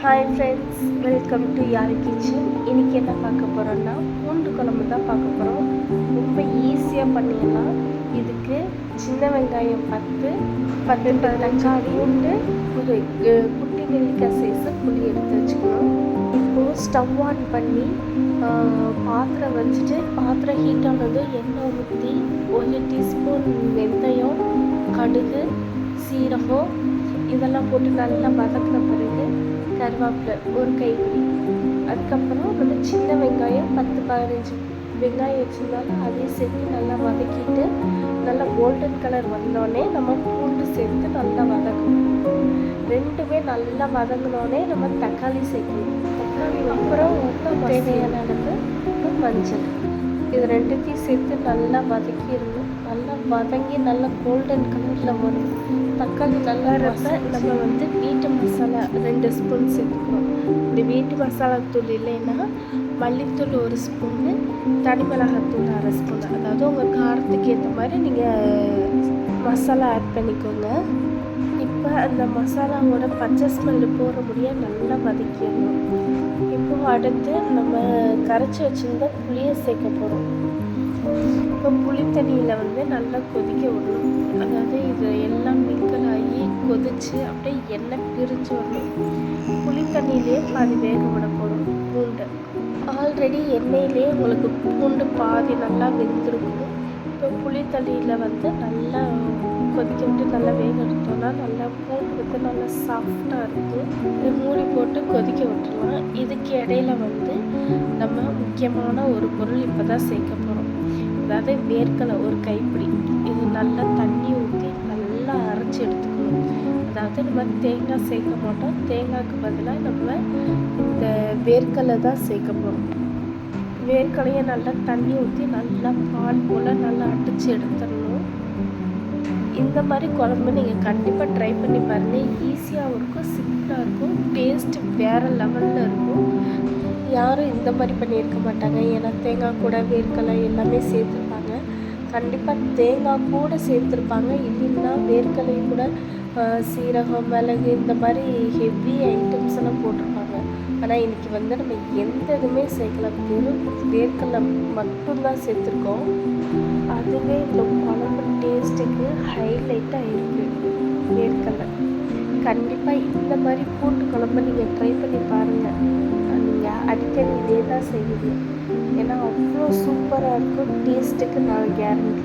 Hi friends welcome to your kitchen இன்றைக்கி என்ன பார்க்க போகிறோன்னா பூண்டு குழம்பு தான் பார்க்க போகிறோம் ரொம்ப ஈஸியாக பண்ணிடலாம். இதுக்கு சின்ன வெங்காயம் பத்து பத்து தக்காளி பூண்டு ஒரு குட்டி நெல்லிக்காய் சைஸு புளி எடுத்து வச்சுக்கணும். இப்போது ஸ்டவ் ஆன் பண்ணி பாத்திரம் வச்சுட்டு பாத்திரம் ஹீட் ஆனதும் எண்ணெய் ஊற்றி ஒரு டீஸ்பூன் வெந்தயம் கடுகு சீரகம் இதெல்லாம் போட்டு நல்லா வதக்கின பிறகு கருவேப்பிலை ஒரு கைப்பிடி. அதுக்கப்புறம் வந்து சின்ன வெங்காயம் பத்து பதினஞ்சு வெங்காயம் வச்சுருந்தாலும் அதையும் சேர்த்து நல்லா வதக்கிட்டு நல்லா கோல்டன் கலர் வந்தோடனே நம்ம பூண்டு சேர்த்து நல்லா வதக்கணும். ரெண்டுமே நல்லா வதங்கினோடனே நம்ம தக்காளி சேர்க்கணும். தக்காளி அப்புறம் உப்பு தேவையான அளவு மஞ்சள். இது ரெண்டுத்தையும் சேர்த்து நல்லா வதக்கிடணும். நல்லா வதங்கி நல்லா கோல்டன் கலரில் வரும். தக்காளி நல்லா ரச நம்ம வந்து வீட்டு மசாலா ரெண்டு ஸ்பூன் சேர்த்துக்கணும் இந்த வீட்டு மசாலா தூள் இல்லைன்னா மல்லித்தூள் ஒரு ஸ்பூனு தனி மிளகாத்தூள் அரை ஸ்பூன் அதாவது உங்கள் காரத்துக்கு ஏற்ற மாதிரி நீங்கள் மசாலா ஆட் பண்ணிக்கோங்க. இப்போ அந்த மசாலாவோட பச்சை ஸ்மெல்லு போகிற முடிய நல்லா வதக்கிடணும். இப்போ அடுத்து நம்ம கரைச்சி வச்சுருந்த புளியை சேர்க்க போகிறோம் இப்போ புளி தண்ணியில் வந்து நல்லா கொதிக்க விடணும். அதாவது இது எல்லாம் மிங்கல் ஆகி கொதிச்சு அப்படியே எண்ணெய் பிரிஞ்சு வரணும் புளி தண்ணியிலே பாதி வேக விட போகிறோம் பூண்டு. ஆல்ரெடி எண்ணெயிலே உங்களுக்கு பூண்டு பாதி நல்லா வெந்திருக்கும் இப்போ புளி தண்ணியில் வந்து நல்லா கொதிக்க விட்டு நல்லா வேக எடுத்தோம்னா நல்லா பூண்டு வந்து நல்லா சாஃப்டாக இருக்கும் இது மூடி போட்டு கொதிக்க விட்டுறலாம் இதுக்கு இடையில வந்து நம்ம முக்கியமான ஒரு பொருள் இப்போ தான் சேர்க்க போகிறோம் அதாவது வேர்க்கலை ஒரு கைப்பிடி. இது நல்லா தண்ணி ஊற்றி நல்லா அரைச்சி எடுத்துக்கணும். அதாவது நம்ம தேங்காய் சேர்க்க மாட்டோம். தேங்காய்க்கு பதிலாக நம்ம இந்த வேர்க்கலை தான் சேர்க்க போகிறோம் வேர்க்கலையை நல்லா தண்ணி ஊற்றி நல்லா பால் போல் நல்லா அடித்து எடுத்துடணும். இந்த மாதிரி குழம்பு நீங்கள் கண்டிப்பாக ட்ரை பண்ணி பாருங்கள் ஈஸியாகவும் இருக்கும் சிம்பிளாக இருக்கும். டேஸ்ட்டு வேறு லெவலில் இருக்கும். யாரும் இந்த மாதிரி பண்ணியிருக்க மாட்டாங்க. ஏன்னா தேங்காய் கூட வேர்க்கலை எல்லாமே சேர்த்துருப்பாங்க. கண்டிப்பாக தேங்காய் கூட சேர்த்துருப்பாங்க. இல்லைன்னா வேர்க்கலை கூட சீரகம் மிளகு இந்த மாதிரி ஹெவி ஐட்டம்ஸ் எல்லாம் போட்டிருப்பாங்க. ஆனால் இன்றைக்கி வந்து நம்ம எந்த இதுவுமே சேர்க்கல. வெறும் வேர்க்கடலை மட்டும்தான் சேர்த்துருக்கோம். அதுவே இந்த குழம்பு டேஸ்ட்டுக்கு ஹைலைட்டாக இருக்குது வேர்க்கடலை. கண்டிப்பாக இந்த மாதிரி பூண்டு குழம்பு நீங்கள் ட்ரை பண்ணி பாருங்கள் அடிக்கடி இதே தான் செய்யுது. ஏன்னா அவ்வளோ சூப்பராக இருக்கும். டேஸ்ட்டுக்கு நான் கேரண்டி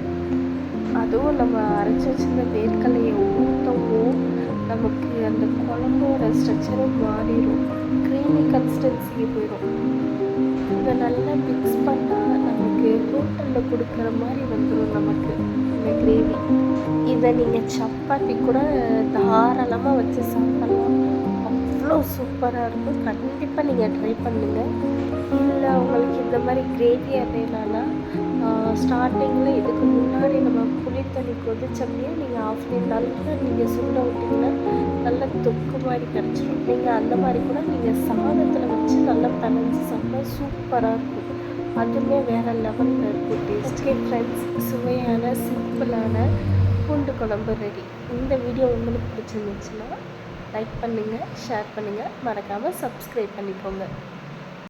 அதுவும் நம்ம அரைச்சி வச்சிருந்த வேர்க்கடலையை ஊற்றவும் நமக்கு அந்த குழம்போட ஸ்ட்ரக்சரும் மாறிடும் க்ரீமி கன்சிஸ்டன்சிக்கு போயிடும் இதை நல்லா மிக்ஸ் பண்ணால் நமக்கு ஹோட்டலில் கொடுக்குற மாதிரி வந்துடும் நமக்கு இந்த கிரேவி இதை நீங்கள் சப்பாத்தி கூட தாராளமாக வச்சு சாப்பிடலாம். அவ்வளோ சூப்பராக இருக்கும். கண்டிப்பாக நீங்கள் ட்ரை பண்ணுங்கள் இல்லை உங்களுக்கு இந்த மாதிரி கிரேவி வேணும்னா ஸ்டார்டிங்கில் இதுக்கு முன்னாடி நம்ம புளி தண்ணி நீங்கள் ஆஃப் நல்லா நீங்கள் சுண்ட விட்டிங்கன்னா நல்ல தொக்கு மாதிரி கிடச்சிடும் நீங்கள் அந்த மாதிரி கூட நீங்கள் சாதத்தில் வச்சு நல்லா பிணைஞ்சு சாப்பிட்டா சூப்பராக இருக்கும். அதுவுமே வேறு லெவலில் இருக்கும். டேஸ்ட்கே ஃப்ரெண்ட்ஸ் சுவையான சிம்பிளான பூண்டு குழம்பு ரெடி இந்த வீடியோ உங்களுக்கு பிடிச்சிருந்துச்சுன்னா லைக் பண்ணுங்கள் ஷேர் பண்ணுங்கள் மறக்காமல் சப்ஸ்கிரைப் பண்ணிக்கோங்க.